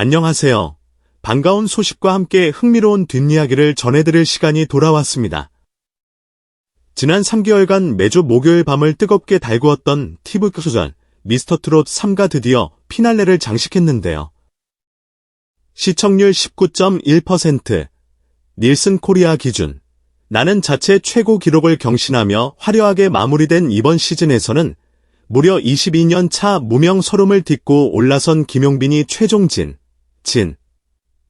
안녕하세요. 반가운 소식과 함께 흥미로운 뒷이야기를 전해드릴 시간이 돌아왔습니다. 지난 3개월간 매주 목요일 밤을 뜨겁게 달구었던 TV 소전 미스터 트롯 3가 드디어 피날레를 장식했는데요. 시청률 19.1%, 닐슨 코리아 기준, 나는 자체 최고 기록을 경신하며 화려하게 마무리된 이번 시즌에서는 무려 22년 차 무명 서름을 딛고 올라선 김용빈이 최종진, 진,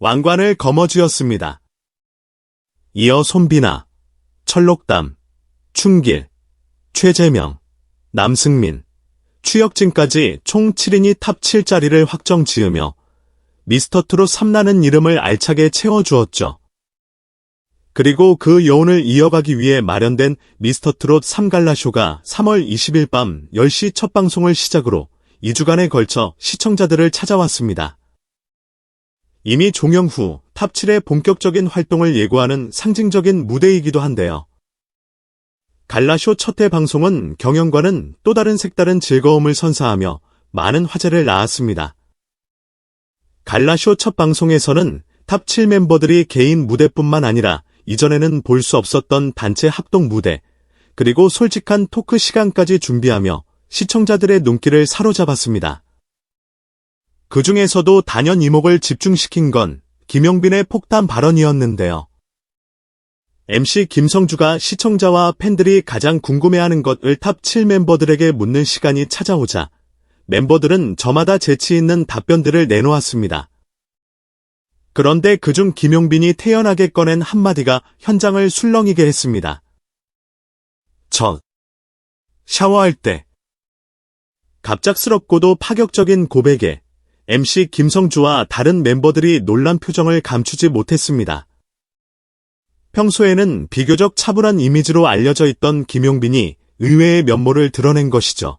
왕관을 거머쥐었습니다. 이어 손비나, 철록담, 충길, 최재명, 남승민, 추혁진까지 총 7인이 탑 7자리를 확정 지으며 미스터트롯 3라는 이름을 알차게 채워주었죠. 그리고 그 여운을 이어가기 위해 마련된 미스터트롯 3갈라쇼가 3월 20일 밤 10시 첫 방송을 시작으로 2주간에 걸쳐 시청자들을 찾아왔습니다. 이미 종영 후 탑7의 본격적인 활동을 예고하는 상징적인 무대이기도 한데요. 갈라쇼 첫회 방송은 경연과는 또 다른 색다른 즐거움을 선사하며 많은 화제를 낳았습니다. 갈라쇼 첫 방송에서는 탑7 멤버들이 개인 무대뿐만 아니라 이전에는 볼 수 없었던 단체 합동 무대, 그리고 솔직한 토크 시간까지 준비하며 시청자들의 눈길을 사로잡았습니다. 그 중에서도 단연 이목을 집중시킨 건 김용빈의 폭탄 발언이었는데요. MC 김성주가 시청자와 팬들이 가장 궁금해하는 것을 탑 7 멤버들에게 묻는 시간이 찾아오자 멤버들은 저마다 재치 있는 답변들을 내놓았습니다. 그런데 그중 김용빈이 태연하게 꺼낸 한마디가 현장을 술렁이게 했습니다. 저 샤워할 때 갑작스럽고도 파격적인 고백에 MC 김성주와 다른 멤버들이 놀란 표정을 감추지 못했습니다. 평소에는 비교적 차분한 이미지로 알려져 있던 김용빈이 의외의 면모를 드러낸 것이죠.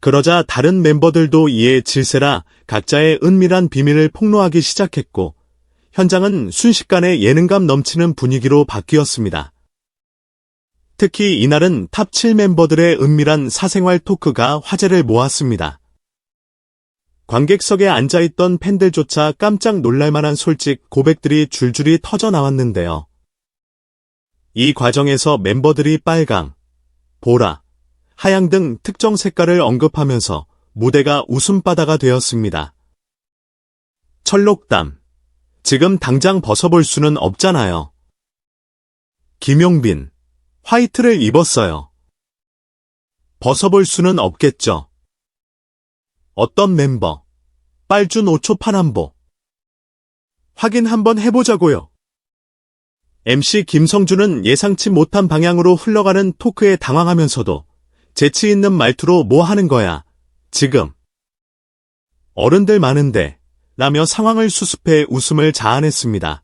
그러자 다른 멤버들도 이에 질세라 각자의 은밀한 비밀을 폭로하기 시작했고, 현장은 순식간에 예능감 넘치는 분위기로 바뀌었습니다. 특히 이날은 탑 7 멤버들의 은밀한 사생활 토크가 화제를 모았습니다. 관객석에 앉아있던 팬들조차 깜짝 놀랄만한 솔직 고백들이 줄줄이 터져 나왔는데요. 이 과정에서 멤버들이 빨강, 보라, 하양 등 특정 색깔을 언급하면서 무대가 웃음바다가 되었습니다. 철록담. 지금 당장 벗어볼 수는 없잖아요. 김용빈. 화이트를 입었어요. 벗어볼 수는 없겠죠. 어떤 멤버? 빨준 5초 파남보. 확인 한번 해보자고요. MC 김성주는 예상치 못한 방향으로 흘러가는 토크에 당황하면서도 재치 있는 말투로 뭐 하는 거야, 지금. 어른들 많은데, 라며 상황을 수습해 웃음을 자아냈습니다.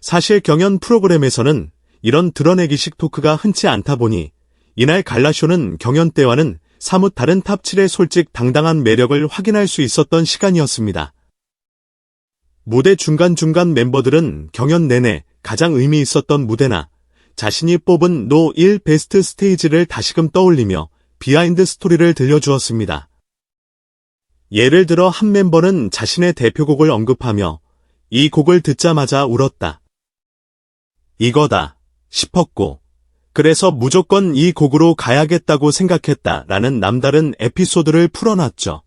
사실 경연 프로그램에서는 이런 드러내기식 토크가 흔치 않다 보니 이날 갈라쇼는 경연 때와는 사뭇 다른 탑7의 솔직 당당한 매력을 확인할 수 있었던 시간이었습니다. 무대 중간중간 멤버들은 경연 내내 가장 의미 있었던 무대나 자신이 뽑은 노1 베스트 스테이지를 다시금 떠올리며 비하인드 스토리를 들려주었습니다. 예를 들어 한 멤버는 자신의 대표곡을 언급하며 이 곡을 듣자마자 울었다. 이거다 싶었고 그래서 무조건 이 곡으로 가야겠다고 생각했다 라는 남다른 에피소드를 풀어놨죠.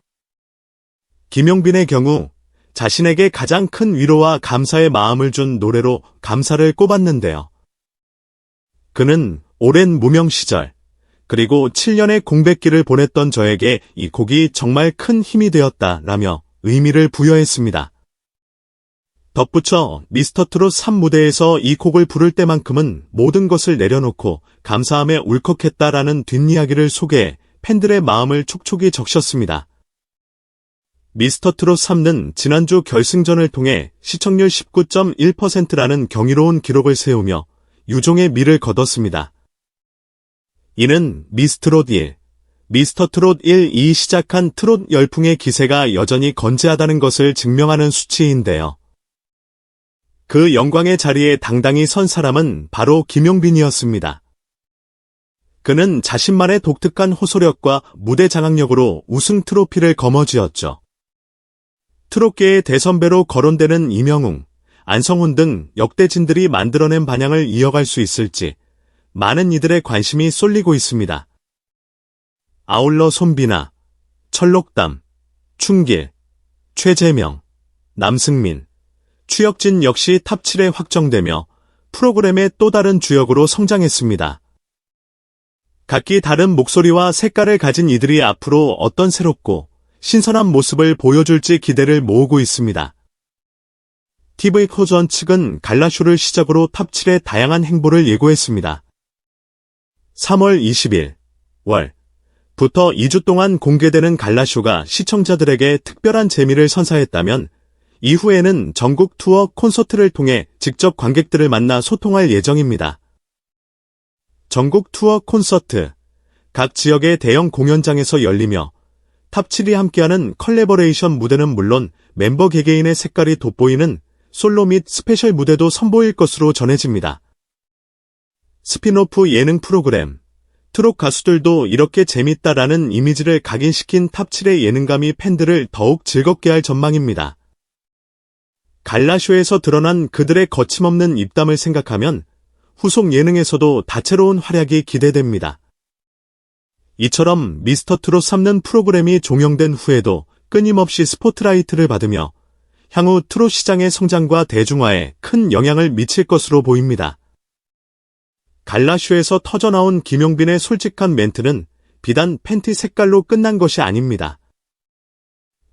김용빈의 경우 자신에게 가장 큰 위로와 감사의 마음을 준 노래로 감사를 꼽았는데요. 그는 오랜 무명 시절, 그리고 7년의 공백기를 보냈던 저에게 이 곡이 정말 큰 힘이 되었다 라며 의미를 부여했습니다. 덧붙여 미스터 트롯 3무대에서 이 곡을 부를 때만큼은 모든 것을 내려놓고 감사함에 울컥했다라는 뒷이야기를 소개해 팬들의 마음을 촉촉이 적셨습니다. 미스터 트롯 3는 지난주 결승전을 통해 시청률 19.1%라는 경이로운 기록을 세우며 유종의 미를 거뒀습니다. 이는 미스트롯 1, 미스터 트롯 1, 2 시작한 트롯 열풍의 기세가 여전히 건재하다는 것을 증명하는 수치인데요. 그 영광의 자리에 당당히 선 사람은 바로 김용빈이었습니다. 그는 자신만의 독특한 호소력과 무대 장악력으로 우승 트로피를 거머쥐었죠. 트롯계의 대선배로 거론되는 이명웅, 안성훈 등 역대진들이 만들어낸 반향을 이어갈 수 있을지 많은 이들의 관심이 쏠리고 있습니다. 아울러 손비나, 철록담, 충길, 최재명, 남승민, 추혁진 역시 탑7에 확정되며 프로그램의 또 다른 주역으로 성장했습니다. 각기 다른 목소리와 색깔을 가진 이들이 앞으로 어떤 새롭고 신선한 모습을 보여줄지 기대를 모으고 있습니다. TV 코전 측은 갈라쇼를 시작으로 탑7의 다양한 행보를 예고했습니다. 3월 20일, 월, 부터 2주 동안 공개되는 갈라쇼가 시청자들에게 특별한 재미를 선사했다면 이후에는 전국 투어 콘서트를 통해 직접 관객들을 만나 소통할 예정입니다. 전국 투어 콘서트, 각 지역의 대형 공연장에서 열리며 탑7이 함께하는 컬래버레이션 무대는 물론 멤버 개개인의 색깔이 돋보이는 솔로 및 스페셜 무대도 선보일 것으로 전해집니다. 스피노프 예능 프로그램, 트롯 가수들도 이렇게 재밌다라는 이미지를 각인시킨 탑7의 예능감이 팬들을 더욱 즐겁게 할 전망입니다. 갈라쇼에서 드러난 그들의 거침없는 입담을 생각하면 후속 예능에서도 다채로운 활약이 기대됩니다. 이처럼 미스터 트롯 3는 프로그램이 종영된 후에도 끊임없이 스포트라이트를 받으며 향후 트롯 시장의 성장과 대중화에 큰 영향을 미칠 것으로 보입니다. 갈라쇼에서 터져나온 김용빈의 솔직한 멘트는 비단 팬티 색깔로 끝난 것이 아닙니다.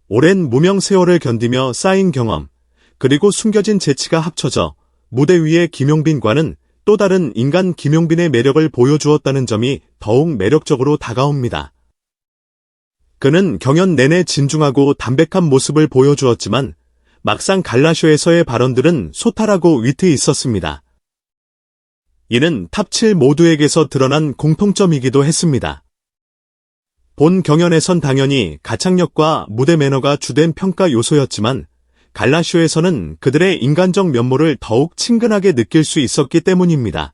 오랜 무명 세월을 견디며 쌓인 경험, 그리고 숨겨진 재치가 합쳐져 무대 위의 김용빈과는 또 다른 인간 김용빈의 매력을 보여주었다는 점이 더욱 매력적으로 다가옵니다. 그는 경연 내내 진중하고 담백한 모습을 보여주었지만 막상 갈라쇼에서의 발언들은 소탈하고 위트 있었습니다. 이는 탑7 모두에게서 드러난 공통점이기도 했습니다. 본 경연에선 당연히 가창력과 무대 매너가 주된 평가 요소였지만 갈라쇼에서는 그들의 인간적 면모를 더욱 친근하게 느낄 수 있었기 때문입니다.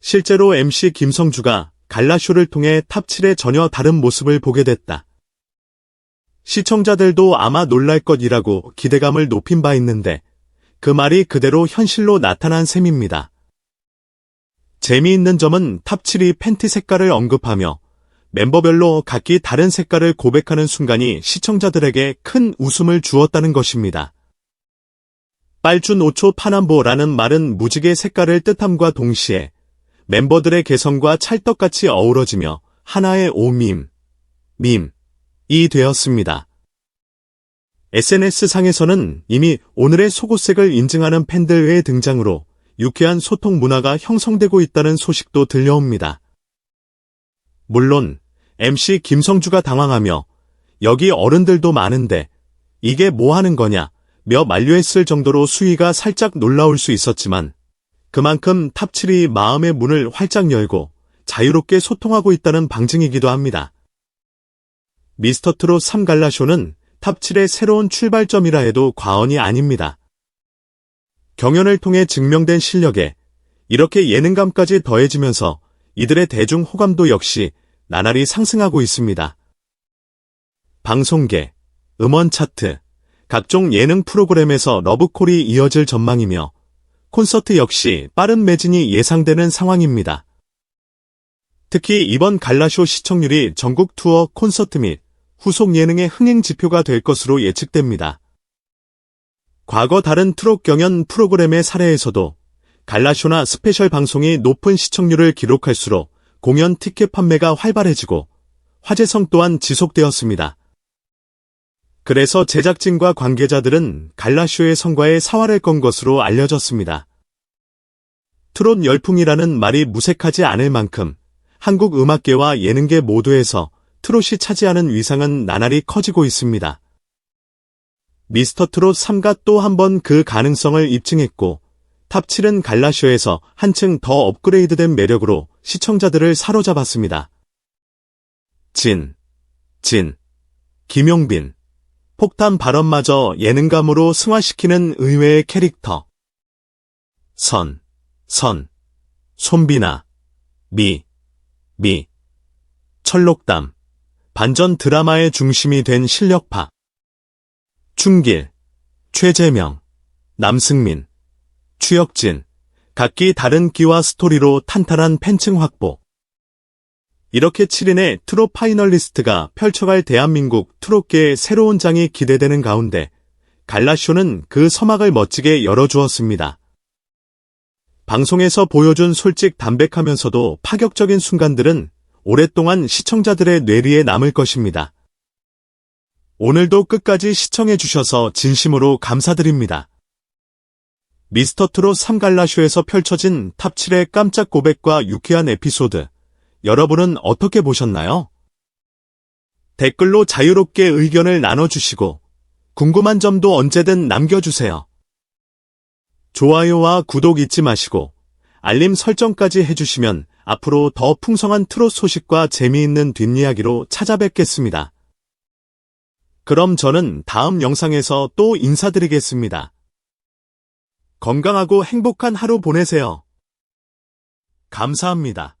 실제로 MC 김성주가 갈라쇼를 통해 탑7의 전혀 다른 모습을 보게 됐다. 시청자들도 아마 놀랄 것이라고 기대감을 높인 바 있는데 그 말이 그대로 현실로 나타난 셈입니다. 재미있는 점은 탑7이 팬티 색깔을 언급하며 멤버별로 각기 다른 색깔을 고백하는 순간이 시청자들에게 큰 웃음을 주었다는 것입니다. 빨준 5초 파남보라는 말은 무지개 색깔을 뜻함과 동시에 멤버들의 개성과 찰떡같이 어우러지며 하나의 오밈, 밈 이 되었습니다. SNS상에서는 이미 오늘의 속옷색을 인증하는 팬들의 등장으로 유쾌한 소통 문화가 형성되고 있다는 소식도 들려옵니다. 물론 MC 김성주가 당황하며 여기 어른들도 많은데 이게 뭐 하는 거냐 며 만류했을 정도로 수위가 살짝 놀라울 수 있었지만 그만큼 탑7이 마음의 문을 활짝 열고 자유롭게 소통하고 있다는 방증이기도 합니다. 미스터 트롯 3갈라쇼는 탑7의 새로운 출발점이라 해도 과언이 아닙니다. 경연을 통해 증명된 실력에 이렇게 예능감까지 더해지면서 이들의 대중 호감도 역시 나날이 상승하고 있습니다. 방송계, 음원 차트, 각종 예능 프로그램에서 러브콜이 이어질 전망이며 콘서트 역시 빠른 매진이 예상되는 상황입니다. 특히 이번 갈라쇼 시청률이 전국 투어 콘서트 및 후속 예능의 흥행 지표가 될 것으로 예측됩니다. 과거 다른 트롯 경연 프로그램의 사례에서도 갈라쇼나 스페셜 방송이 높은 시청률을 기록할수록 공연 티켓 판매가 활발해지고 화제성 또한 지속되었습니다. 그래서 제작진과 관계자들은 갈라쇼의 성과에 사활을 건 것으로 알려졌습니다. 트롯 열풍이라는 말이 무색하지 않을 만큼 한국 음악계와 예능계 모두에서 트롯이 차지하는 위상은 나날이 커지고 있습니다. 미스터 트롯 3가 또 한 번 그 가능성을 입증했고 탑7은 갈라쇼에서 한층 더 업그레이드된 매력으로 시청자들을 사로잡았습니다. 진, 진, 김용빈, 폭탄 발언마저 예능감으로 승화시키는 의외의 캐릭터. 선, 선, 손비나, 미, 미, 철록담, 반전 드라마의 중심이 된 실력파. 충길, 최재명, 남승민, 추혁진, 각기 다른 끼와 스토리로 탄탄한 팬층 확보. 이렇게 7인의 트롯 파이널리스트가 펼쳐갈 대한민국 트롯계의 새로운 장이 기대되는 가운데 갈라쇼는 그 서막을 멋지게 열어주었습니다. 방송에서 보여준 솔직 담백하면서도 파격적인 순간들은 오랫동안 시청자들의 뇌리에 남을 것입니다. 오늘도 끝까지 시청해주셔서 진심으로 감사드립니다. 미스터 트롯 3갈라쇼에서 펼쳐진 탑7의 깜짝 고백과 유쾌한 에피소드, 여러분은 어떻게 보셨나요? 댓글로 자유롭게 의견을 나눠주시고, 궁금한 점도 언제든 남겨주세요. 좋아요와 구독 잊지 마시고, 알림 설정까지 해주시면 앞으로 더 풍성한 트롯 소식과 재미있는 뒷이야기로 찾아뵙겠습니다. 그럼 저는 다음 영상에서 또 인사드리겠습니다. 건강하고 행복한 하루 보내세요. 감사합니다.